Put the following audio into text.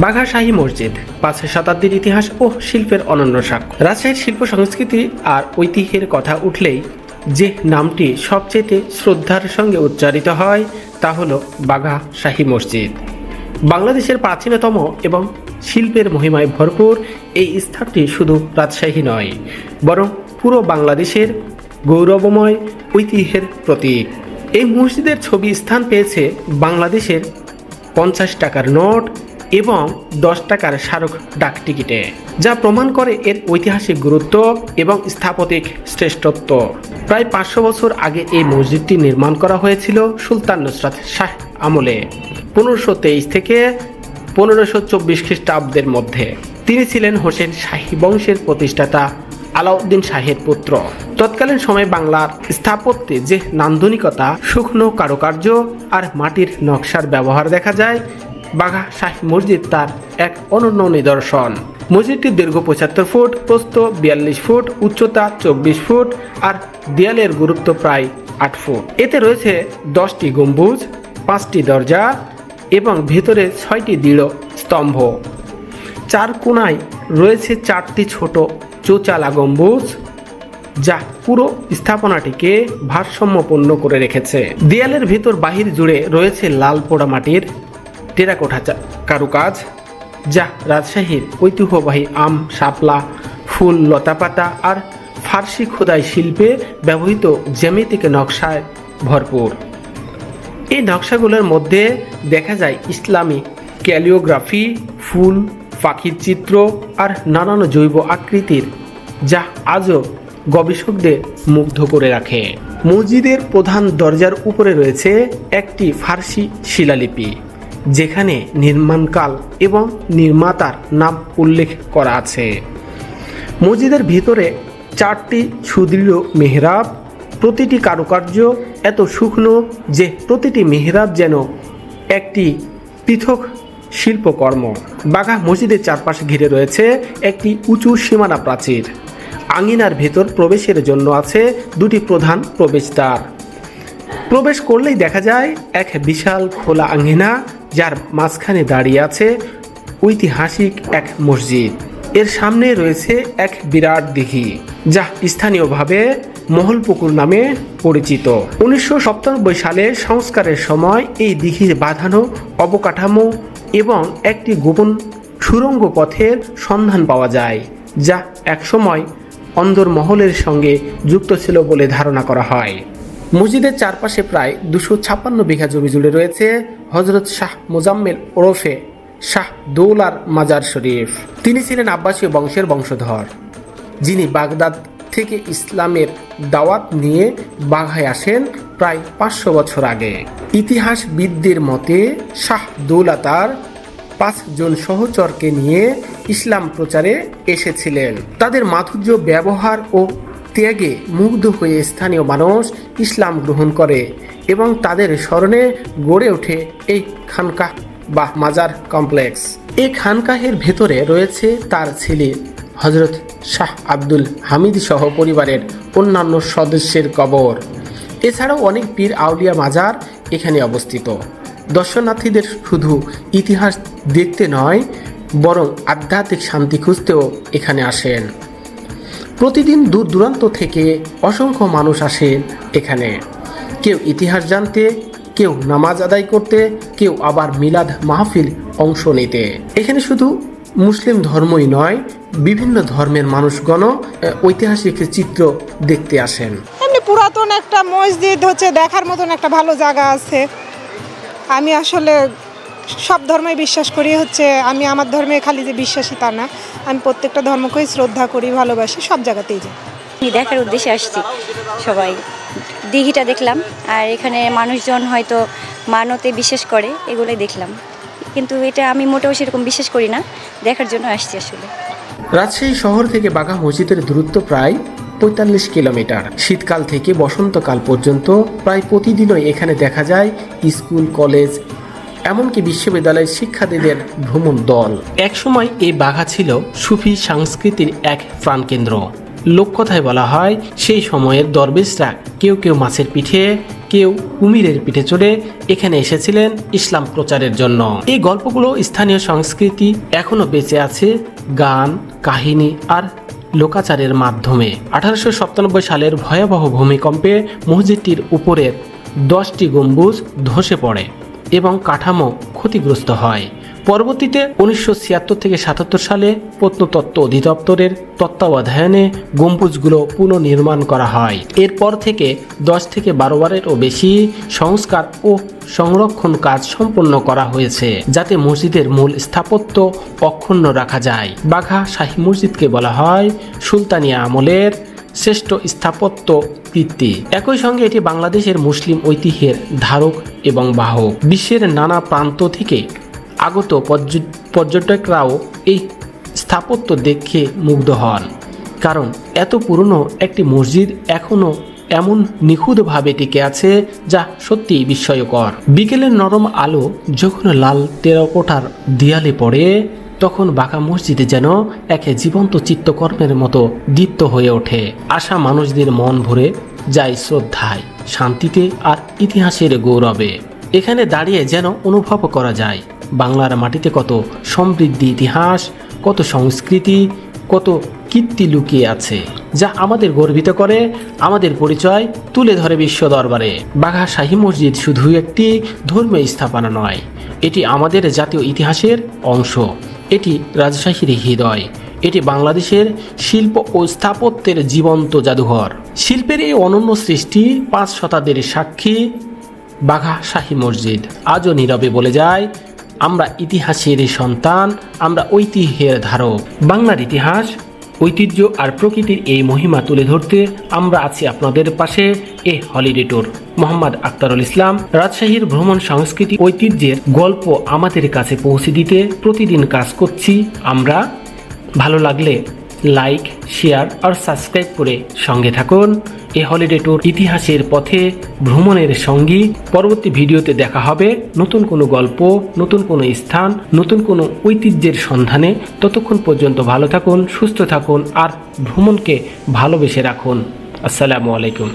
বাঘা শাহী মসজিদ পাঁচ শতাব্দীর ইতিহাস ও শিল্পের অনন্য সাক্ষ্য। রাজশাহীর শিল্প সংস্কৃতি আর ঐতিহ্যের কথা উঠলেই যে নামটি সবচেয়ে শ্রদ্ধার সঙ্গে উচ্চারিত হয় তা হল বাঘা শাহী মসজিদ। বাংলাদেশের প্রাচীনতম এবং শিল্পের মহিমায় ভরপুর এই স্থানটি শুধু রাজশাহী নয়, বরং পুরো বাংলাদেশের গৌরবময় ঐতিহ্যের প্রতীক। এই মসজিদের ছবি স্থান পেয়েছে বাংলাদেশের পঞ্চাশ টাকার নোট এবং দশ টাকার স্মারক ডাক টিকিটে, যা প্রমাণ করে এর ঐতিহাসিক গুরুত্ব এবং স্থাপত্যিক শ্রেষ্ঠত্ব। প্রায় পাঁচশো বছর আগে এই মসজিদটি নির্মাণ করা হয়েছিল সুলতান নুসরাত শাহ আমলে, পনেরোশো তেইশ থেকে পনেরোশো চব্বিশ খ্রিস্টাব্দের মধ্যে। তিনি ছিলেন হোসেন শাহী বংশের প্রতিষ্ঠাতা আলাউদ্দিন শাহের পুত্র। তৎকালীন সময়ে বাংলার স্থাপত্যে যে নান্দনিকতা শুকনো কারুকার্য আর মাটির নকশার ব্যবহার দেখা যায় বাঘা শাহী মসজিদ তার এক অনন্য নিদর্শন। মসজিদটির দীর্ঘ পঁচাত্তর ফুট, প্রস্থ বিয়াল্লিশ ফুট, উচ্চতা চব্বিশ ফুট আর দেয়ালের গুরুত্ব প্রায় আট ফুট। এতে রয়েছে দশটি গম্বুজ, পাঁচটি দরজা এবং ভেতরে ছয়টি দৃঢ় স্তম্ভ। চার কোনায় রয়েছে চারটি ছোট চোচালা গম্বুজ, যা পুরো স্থাপনাটিকে ভারসাম্যপূর্ণ করে রেখেছে। দেয়ালের ভেতর বাহির জুড়ে রয়েছে লাল পোড়ামাটির টেরাকোঠা কারুকাজ যা রাজশাহীর ঐতিহ্যবাহী আম শাপলা ফুল লতাপাতা আর ফার্সি খোদাই শিল্পে ব্যবহৃত জ্যামিতিক নকশায় ভরপুর এই নকশাগুলোর মধ্যে দেখা যায় ইসলামী ক্যালিওগ্রাফি ফুল পাখির চিত্র আর নানান জৈব আকৃতির যা আজও গবেষকদের মুগ্ধ করে রাখে মসজিদের প্রধান দরজার উপরে রয়েছে একটি ফার্সি শিলালিপি যেখানে নির্মাণকাল এবং নির্মাতার নাম উল্লেখ করা আছে। মসজিদের ভিতরে চারটি সুদৃঢ় মেহরাব, প্রতিটি কারুকার্য এত শুকনো যে প্রতিটি মেহরাব যেন একটি পৃথক শিল্পকর্ম। বাঘা মসজিদের চারপাশে ঘিরে রয়েছে একটি উঁচু সীমানা প্রাচীর। আঙিনার ভেতর প্রবেশের জন্য আছে দুটি প্রধান প্রবেশদ্বার। প্রবেশ করলেই দেখা যায় এক বিশাল খোলা আঙ্গিনা যার মাঝখানে দাঁড়িয়ে আছে ঐতিহাসিক এক মসজিদ। এর সামনে রয়েছে এক বিরাট দিঘি, যা স্থানীয়ভাবে মহলপুকুর নামে পরিচিত। উনিশশো সাতানব্বই সালে সংস্কারের সময় এই দিঘির বাঁধানো অবকাঠামো এবং একটি গোপন সুড়ঙ্গ পথের সন্ধান পাওয়া যায়, যা একসময় অন্দরমহলের সঙ্গে যুক্ত ছিল বলে ধারণা করা হয়। মসজিদের চারপাশে প্রায় দুশো ছাপ্পান্ন বিঘা জমি জুড়ে রয়েছে হজরত শাহ মোজাম্মেল ওরফে শাহ দৌলার মাজার শরীফ। তিনি ছিলেন আব্বাসীয় বংশের বংশধর। যিনি বাগদাদ থেকে ইসলামের দাওয়াত নিয়ে বাঘায় আসেন প্রায় পাঁচশো বছর আগে। ইতিহাসবিদদের মতে শাহ দৌলা তার পাঁচজন সহচরকে নিয়ে ইসলাম প্রচারে এসেছিলেন। তাদের মাধুর্য, ব্যবহার ও ত্যাগে মুগ্ধ হয়ে স্থানীয় মানুষ ইসলাম গ্রহণ করে এবং তাদের স্মরণে গড়ে ওঠে এই খানকাহ বা মাজার কমপ্লেক্স। এই খানকাহের ভেতরে রয়েছে তার ছেলে হজরত শাহ আব্দুল হামিদ সহ পরিবারের অন্যান্য সদস্যের কবর। এছাড়াও অনেক পীর আউলিয়া মাজার এখানে অবস্থিত। দর্শনার্থীদের শুধু ইতিহাস দেখতে নয়, বরং আধ্যাত্মিক শান্তি খুঁজতেও এখানে আসেন। প্রতিদিন দূর দূরান্ত থেকে অসংখ্য মানুষ আসেন এখানে। কেউ ইতিহাস জানতে কেউ নামাজ আদায় করতে কেউ আবার মিলাদ মাহফিল অংশ নিতে। এখানে শুধু মুসলিম ধর্মই নয় বিভিন্ন ধর্মের মানুষগণও আহ, ঐতিহাসিক চিত্র দেখতে আসেন। এমনি পুরাতন একটা মসজিদ হচ্ছে দেখার মতন একটা ভালো জায়গা আছে। আমি আসলে সব ধর্মে বিশ্বাস করি হচ্ছে আমি আমার ধর্মে খালি যে বিশ্বাসী তা না। আমি প্রত্যেকটা ধর্মকেই শ্রদ্ধা করি ভালোবাসি সব জায়গাতেই যাই। আমি দেখার উদ্দেশ্যে আসছি সবাই। দিঘিটা দেখলাম আর এখানে মানুষজন হয়তো মানতে বিশ্বাস করে এগুলোই দেখলাম। কিন্তু এটা আমি মোটেও সেরকম বিশ্বাস করি না দেখার জন্য আসছি আসলে। রাজশাহী শহর থেকে বাঘা মসজিদের দূরত্ব প্রায় পঁয়তাল্লিশ কিলোমিটার। শীতকাল থেকে বসন্তকাল পর্যন্ত প্রায় প্রতিদিনই এখানে দেখা যায় স্কুল কলেজ এমনকি বিশ্ববিদ্যালয়ের শিক্ষার্থীদের ভ্রমণ দল। একসময় এই বাঘা ছিল সুফি সংস্কৃতির এক প্রাণকেন্দ্র লোককথায় বলা হয়, সেই সময়ের দরবেশরা কেউ কেউ মাছের পিঠে, কেউ কুমিরের পিঠে চড়ে এখানে এসেছিলেন ইসলাম প্রচারের জন্য। এই গল্পগুলো স্থানীয় সংস্কৃতি এখনও বেঁচে আছে গান, কাহিনী আর লোকাচারের মাধ্যমে। আঠারোশো সাতানব্বই সালের ভয়াবহ ভূমিকম্পে মসজিদটির উপরের দশটি গম্বুজ ধসে পড়ে। এবং কাঠামো ক্ষতিগ্রস্ত হয়। পরবর্তীতে উনিশশো ছিয়াত্তর থেকে সাতাত্তর সালে প্রত্নতত্ত্ব অধিদপ্তরের তত্ত্বাবধানে গম্বুজগুলো পুনর্নির্মাণ করা হয়। এরপর থেকে দশ থেকে বারো বারেরও বেশি সংস্কার ও সংরক্ষণ কাজ সম্পন্ন করা হয়েছে, যাতে মসজিদের মূল স্থাপত্য অক্ষুণ্ণ রাখা যায়। বাঘা শাহী মসজিদকে বলা হয় সুলতানিয়া আমলের শ্রেষ্ঠ স্থাপত্য কীর্তি একই সঙ্গে এটি বাংলাদেশের মুসলিম ঐতিহ্যের ধারক এবং বাহক। বিশ্বের নানা প্রান্ত থেকে আগত পর্য- পর্যটকরাও এই স্থাপত্য দেখে মুগ্ধ হন। কারণ এত পুরনো একটি মসজিদ এখনও এমন নিখুঁতভাবে টিকে আছে যা সত্যিই বিস্ময়কর। বিকেলের নরম আলো যখন লাল টেরাকোটার দেয়ালে পড়ে তখন বাঁকা মসজিদে যেন একে জীবন্ত চিত্তকর্মের মতো দীপ্ত হয়ে ওঠে। আশা মানুষদের মন ভরে যায় শ্রদ্ধায়, শান্তিতে আর ইতিহাসের গৌরবে। এখানে দাঁড়িয়ে যেন অনুভব করা যায়, বাংলার মাটিতে কত সমৃদ্ধি ইতিহাস, কত সংস্কৃতি, কত কীর্তি লুকিয়ে আছে, যা আমাদের গর্বিত করে, আমাদের পরিচয় তুলে ধরে বিশ্ব দরবারে। বাঘা শাহী মসজিদ শুধু একটি ধর্মীয় স্থাপনা নয়, এটি আমাদের জাতীয় ইতিহাসের অংশ। এটি রাজশাহীর হৃদয়। এটি বাংলাদেশের শিল্প ও স্থাপত্যের জীবন্ত জাদুঘর। শিল্পের এই অনন্য সৃষ্টি পাঁচ শতাব্দীর সাক্ষী বাঘা শাহী মসজিদ। আজও নীরবে বলে যায়, আমরা ইতিহাসের সন্তান, আমরা ঐতিহ্যের ধারক। বাংলার ইতিহাস ঐতিহ্য আর প্রকৃতির এই মহিমা তুলে ধরতে আমরা আছি আপনাদের পাশে a holiday tour. Mohammad Aktarul Islam, রাজশাহীর ভ্রমণ সংস্কৃতি ঐতিহ্যের গল্প আমাদের কাছে পৌঁছে দিতে প্রতিদিন কাজ করছি আমরা। ভালো লাগলে লাইক শেয়ার আর সাবস্ক্রাইব করে সঙ্গে থাকুন। এ হলিডে ট্যুর ইতিহাসের পথে ভ্রমণের সঙ্গী। পরবর্তী ভিডিওতে দেখা হবে নতুন কোনো গল্প, নতুন কোনো স্থান, নতুন কোনো ঐতিহ্যের সন্ধানে। ততক্ষণ পর্যন্ত ভালো থাকুন, সুস্থ থাকুন, আর ভ্রমণকে ভালোবেসে রাখুন। আসসালামু আলাইকুম।